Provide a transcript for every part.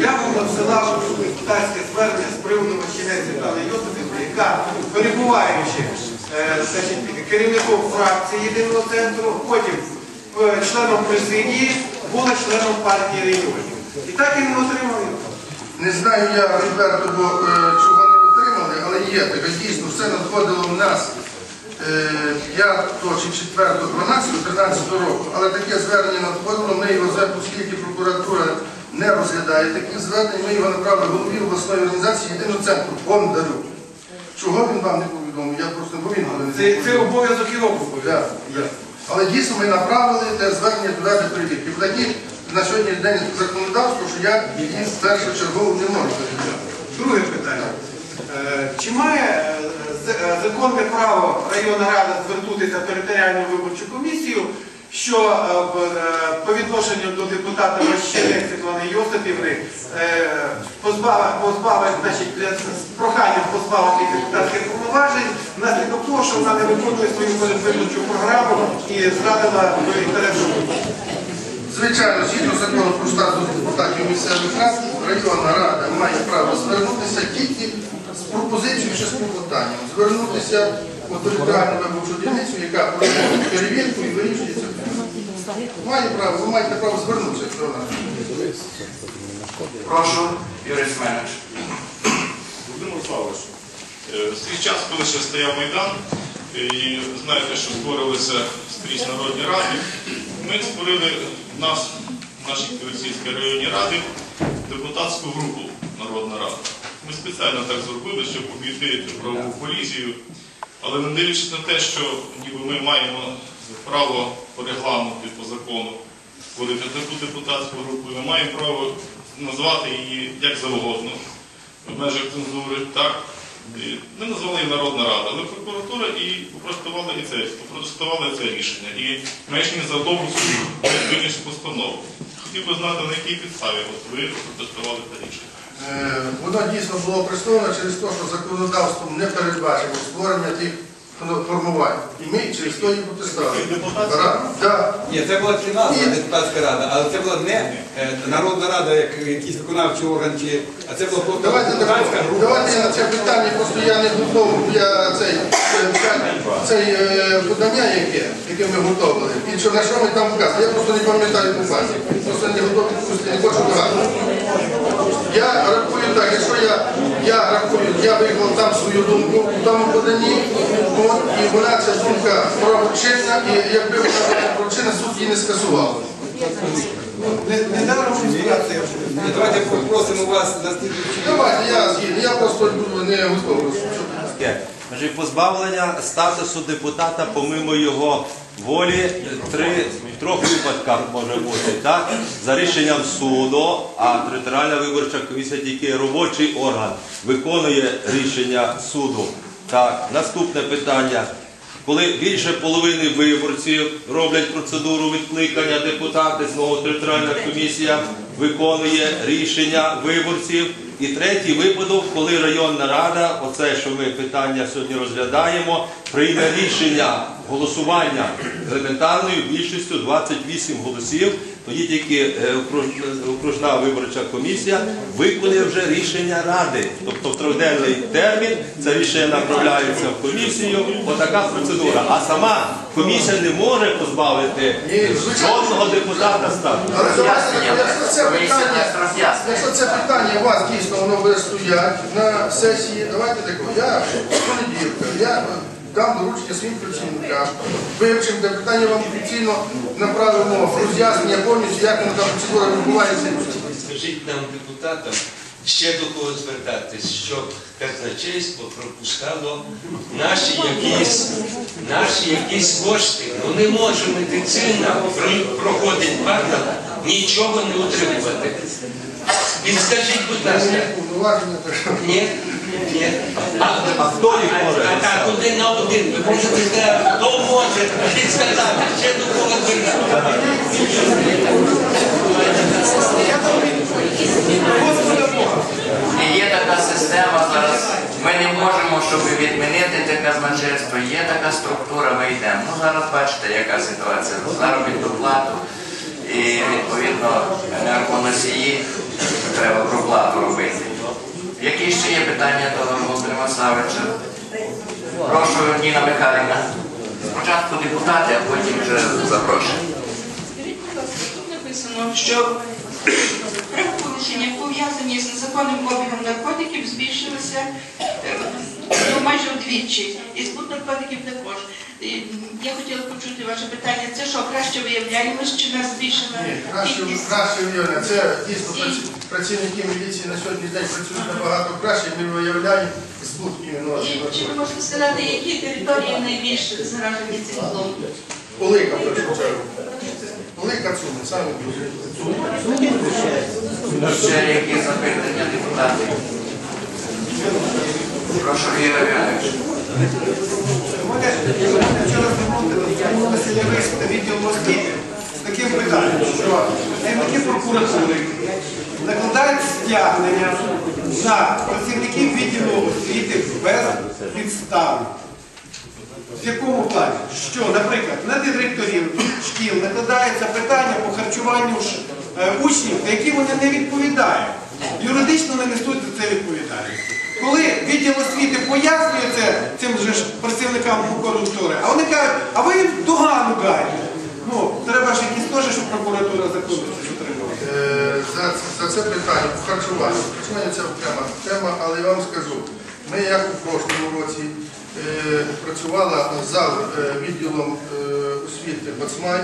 Я вам надсилав депутатське звернення з приводу Ващенець Світлани Йосипівни, яка перебуваючи е, керівником фракції єдиного центру, потім е, членом президії, була членом партії регіонів. І так і не отримали. Не знаю я відверто, бо, е, чого не отримали, але є таке дійсно, все надходило в нас е, 5 чи 4, 12, 13 року, але таке звернення надходило, ми його, за- оскільки прокуратура не розглядає таких звернень, ми його направили голові обласної організації єдиного центру Бондарю. Чого він вам не повідомив? Я просто не повідомив. Це, це обов'язок і року. Да, да. Але дійсно ми направили те звернення до ради. Бо такі на сьогоднішній день законодавство, що я її першочергово не можу перевіряти. Друге питання. Е, Чи має е, з- е, законне право районна рада звернутися в територіальну виборчу комісію, що е, в- е, по відношенню до депутата Ващенець Світлани Йосипівни е, значить, з проханням позбавити депутатських повноважень внаслідок того, що вона не виконує свою виборчу програму і зрадила до інтересу. Звичайно, згідно закону про статус депутатів місцевих рад, районна рада має право звернутися тільки з пропозицією чи з клопотанням. Звернутися у територіальну виборчу дільницю, яка проводить перевірку і вирішує це питання. Має право, ви маєте право звернутися до нас. Прошу, Юрій Семенович. Володимир Павлович, е, в свій час, коли ще стояв Майдан, і знаєте, що створилися скрізь народні ради, ми створили в нас, в нашій Київській районній раді, депутатську групу Народна Рада. Ми спеціально так зробили, щоб обійти правову колізію, але не дивлячись на те, що ніби ми маємо право по регламенту по закону входити в таку депутатську групу, ми маємо право назвати її як завгодно в межах цензури, так. Не назвали її Народна Рада, але прокуратура і попростувала це, попростувала це рішення. І мешканці за довгу суду виніс постанову. Хотів би знати, на якій підставі от ви протестували це рішення. Е, Воно дійсно було представлено через те, що законодавством не передбачено створення тих формувань. І ми через то її. Депутатська? рада? Ні, це була фінансова депутатська рада, але це була не е, Народна рада, як якийсь виконавчий орган, чи, а це була просто Давайте, депутатська група. давайте я на це питання, просто я не готовий, я цей, цей е, подання, яке, яке ми готували, і що, на що ми там вказали, я просто не пам'ятаю по базі, просто не готовий не хочу багато. Я рахую так, якщо я, я рахую, я виклав там свою думку в тому поданні, от, і вона ця думка правочинна, і якби вона була правочинна, суд її не скасував. Не, Давайте попросимо вас на Давайте, я згідний, я просто не готовий. Значить, позбавлення статусу депутата помимо його волі в трьох випадках може бути. Так? За рішенням суду, а територіальна виборча комісія тільки робочий орган виконує рішення суду. Так, наступне питання. Коли більше половини виборців роблять процедуру відкликання депутата, знову територіальна комісія виконує рішення виборців. І третій випадок, коли районна рада, оце, що ми питання сьогодні розглядаємо, прийме рішення голосування елементарною більшістю 28 голосів, тоді тільки е, окружна виборча комісія виконує вже рішення ради. Тобто в триденний термін це рішення направляється в комісію. Отака процедура. А сама комісія не може позбавити жодного депутата статусу. Але давайте, якщо це питання, якщо це питання у вас дійсно воно буде стояти на сесії, давайте так, я понеділка, я дам доручення своїм працівникам, вивчимо те питання вам офіційно направимо роз'яснення повністю, як воно там процедура відбувається. Скажіть нам, депутатам, ще до кого звертатись, щоб казначейство пропускало наші якісь, наші якісь кошти. Ну не може медицина проходить бардак, нічого не утримувати. Підскажіть, будь ласка, так ні? Ні. А, А хто їх може? а, а один на один, ви можете сказати, хто може підсказати, ще до кого. І є така система зараз. Ми не можемо, щоб відмінити те казначейство. Є така структура, ми йдемо. Ну зараз бачите, яка ситуація. Заробітну плату. І відповідно енергоносії, треба проплату робити. Які ще є питання до Володимира Савича? Прошу, Ніна Михайлівна. Спочатку депутати, а потім вже запрошую. Що правопорушення пов'язані з незаконним обігом наркотиків збільшилися е, ну, майже вдвічі. І збут наркотиків також. І, м, Я хотіла почути ваше питання. Це що, краще виявляємось, чи нас збільшена Ні, краще, краще виявлення. Це дійсно праці- працівники міліції на сьогоднішній день працюють набагато краще, ми виявляємо збут іменно. І чи ви можете сказати, які території найбільш заражені цим злом? Олика, в першу чергу. Олика Цуми, саме дуже. Ще які запитання депутатів? Прошу, Ігор Іванович. Таким питанням, що працівники прокуратури накладають стягнення на працівників відділу освіти без підстави. В якому плані? Що, наприклад, на директорів шкіл накладається питання по харчуванню учнів, за які вони не відповідають. Юридично не несуть за це відповідальність. Коли відділ освіти пояснює працівникам прокуратури, а вони кажуть, а ви догану гайте. Ну, треба ж якісь теж, щоб прокуратура законності дотримувала. Е, За, за це питання. Харчування це окрема тема, але я вам скажу. Ми як у прошлому році е, працювала за е, відділом е, освіти Бацмай.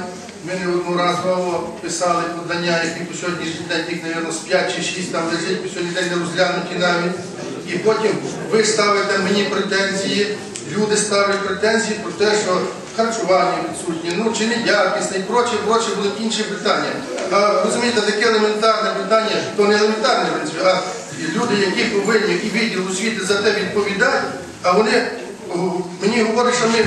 Ми неодноразово писали подання, які по сьогоднішній день їх, мабуть, з 5 чи 6 там лежить, по сьогоднішній день не розглянуті навіть. І потім ви ставите мені претензії, люди ставлять претензії про те, що харчування відсутнє, ну чи не якісне і прочі, прочі будуть інші питання. А розумієте, таке елементарне питання, то не елементарне, в принципі, а люди, які повинні і відділ освіти за те відповідають, а вони мені говорять, що ми,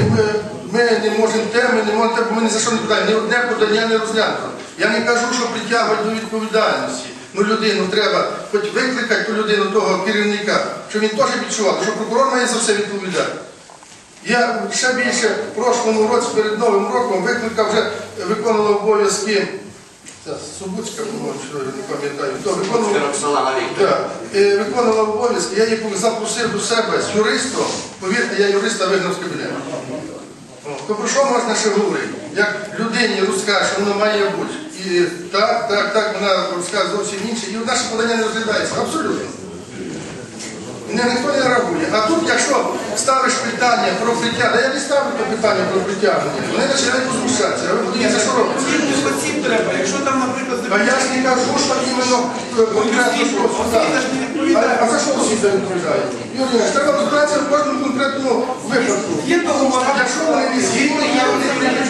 ми, не можемо те, ми не можемо те, бо ми ні за що не питаємо, ні одне подання не розглянуто. Я не кажу, що притягують до відповідальності. Ну людину треба хоч викликати ту людину, того керівника, щоб він теж відчував, що прокурор має за все відповідати. Я ще більше в прошлому році перед Новим роком викликав вже виконував обов'язки. Що не пам'ятаю. хто е, виконував обов'язки, я її запросив до себе з юристом. Повірте, я юриста вигнав з кабінету. То про що можна ще говорити? Як людині розкаже, що воно має бути. І так, так, так, вона розкаже зовсім інше. І наше подання не розглядається. Абсолютно. Ніхто не реагує. А тут, якщо ставиш питання про притягнення, я не ставлю то питання про притягнення, вони починають возмущатися. А ви подивіться, що робиться. Відділ треба, якщо там, наприклад, А я ж не кажу, що іменно е, конкретно Освіта ж не відповідає. А за що освіта відповідає? Юрій, Іванович, треба розбиратися в кожному конкретному випадку. Є договори. Якщо вони не згідні, я вони мене.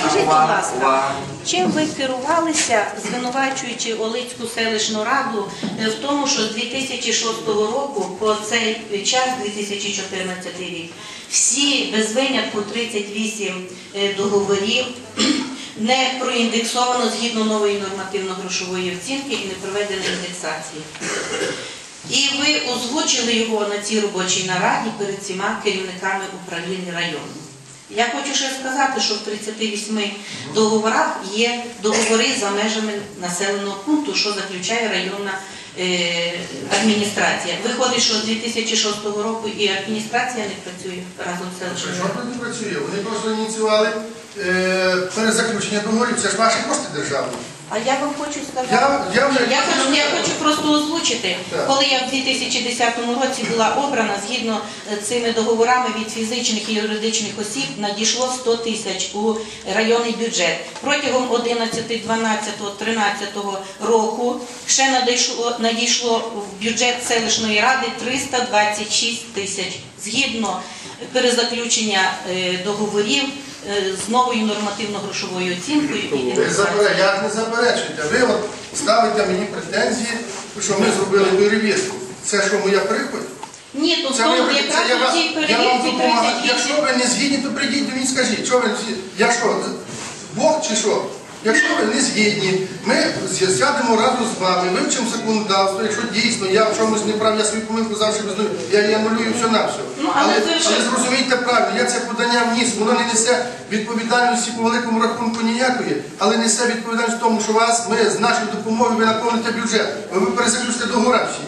Скажіть, будь ласка, чим ви керувалися, звинувачуючи Олицьку селищну раду е, в тому, що з 2006 року по цей час, 2014 рік, всі без винятку 38 е, договорів не проіндексовано згідно нової нормативно-грошової оцінки і не проведено індексації. І ви озвучили його на цій робочій нараді перед всіма керівниками управління району. Я хочу ще сказати, що в 38 договорах є договори за межами населеного пункту, що заключає районна е, адміністрація. Виходить, що з 2006 року і адміністрація не працює разом з селищем. Не працює? Вони просто ініціювали е, перезаключення договорів. Це ж ваші кошти державні. А я вам хочу сказати, Я- я вже- я, кажу, я хочу просто озвучити, Так. коли я в 2010 році була обрана, згідно е, цими договорами від фізичних і юридичних осіб надійшло 100 тисяч у районний бюджет. Протягом 11, 12, 13 року ще надійшло, надійшло в бюджет селищної ради 326 тисяч. Згідно перезаключення е, договорів з новою нормативно-грошовою оцінкою Ви заперечуєте, як не заперечуєте? Ви от ставите мені претензії, що ми зробили перевірку. Це що, моя прихоть? Ні, то в Це тому ви- якраз я цій я вам перевірці допомагаю. 38 Якщо ви не згідні, то прийдіть до мені скажіть, що ви я що, Бог чи що? Якщо ви не згідні, ми сядемо разом з вами, вивчимо законодавство, якщо дійсно я в чомусь не прав, я свою помилку завжди визнаю, я її анулюю все на все. Ну, але але, але зрозумійте правильно, я це подання вніс, воно не несе відповідальності по великому рахунку ніякої, але несе відповідальність в тому, що вас, ми з нашою допомогою ви наповните бюджет, ви перезаключите договора всі.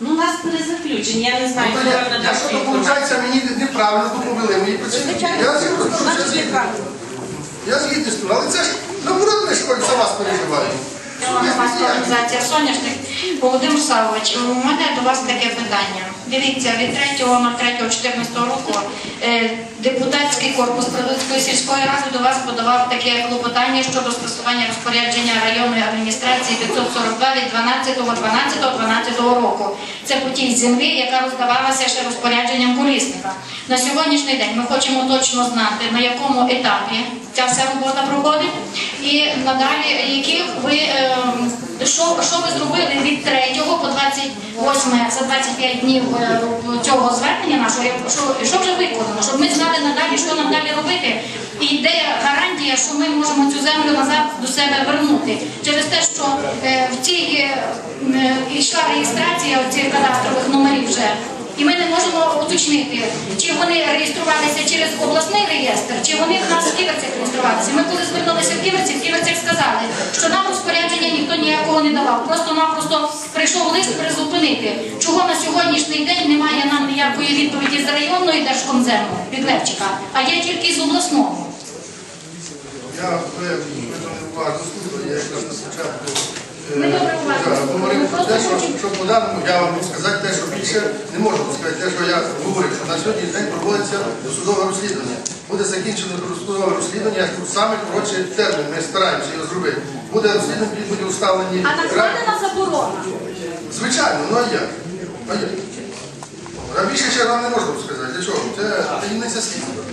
Ну, у нас перезаключення, я не знаю, Ну, то я- вам Якщо то виходить, мені неправильно доповіли мої працівники. Я згідний, що я згідний. Я згідний з тим, але це ж наоборот, ми ж хоч за вас переживаємо. Громадська організація Соняшник Володимир Савович, у мене до вас таке питання. Дивіться, від 3.03.14 року е, депутатський корпус Прилуцької сільської ради до вас подавав таке клопотання щодо скасування розпорядження районної адміністрації 542 від 12.12.12 року. Це по тій землі, яка роздавалася ще розпорядженням колісника. На сьогоднішній день ми хочемо точно знати, на якому етапі ця вся робота проходить, і надалі, які ви е, що, що ви зробили від 3 по 28 за 25 днів е, цього звернення нашого, що, що вже виконано, щоб ми знали надалі, що нам далі робити, і де гарантія, що ми можемо цю землю назад до себе вернути. Через те, що е, в цій е, йшла реєстрація цих кадастрових номерів вже. І ми не можемо уточнити, чи вони реєструвалися через обласний реєстр, чи вони в нас в Ківерцях реєструвалися. Ми коли звернулися в Ківерці, в Ківерцях сказали, що нам розпорядження ніхто ніякого не давав. Просто-напросто прийшов лист призупинити. Чого на сьогоднішній день немає нам ніякої відповіді з районної держкомзему від Левчика, а є тільки з обласного. Я якраз на спочатку е, говорив про те, що, по даному я вам сказати більше не можу сказати, те, що я говорив, що на сьогодні день проводиться досудове розслідування. Буде закінчено досудове розслідування, саме коротший термін, ми стараємося його зробити. Буде розслідування, будуть уставлені. А накладена заборона. Звичайно, ну а як? А як? А більше ще нам не можу сказати. Для чого? Це таємниця слідства.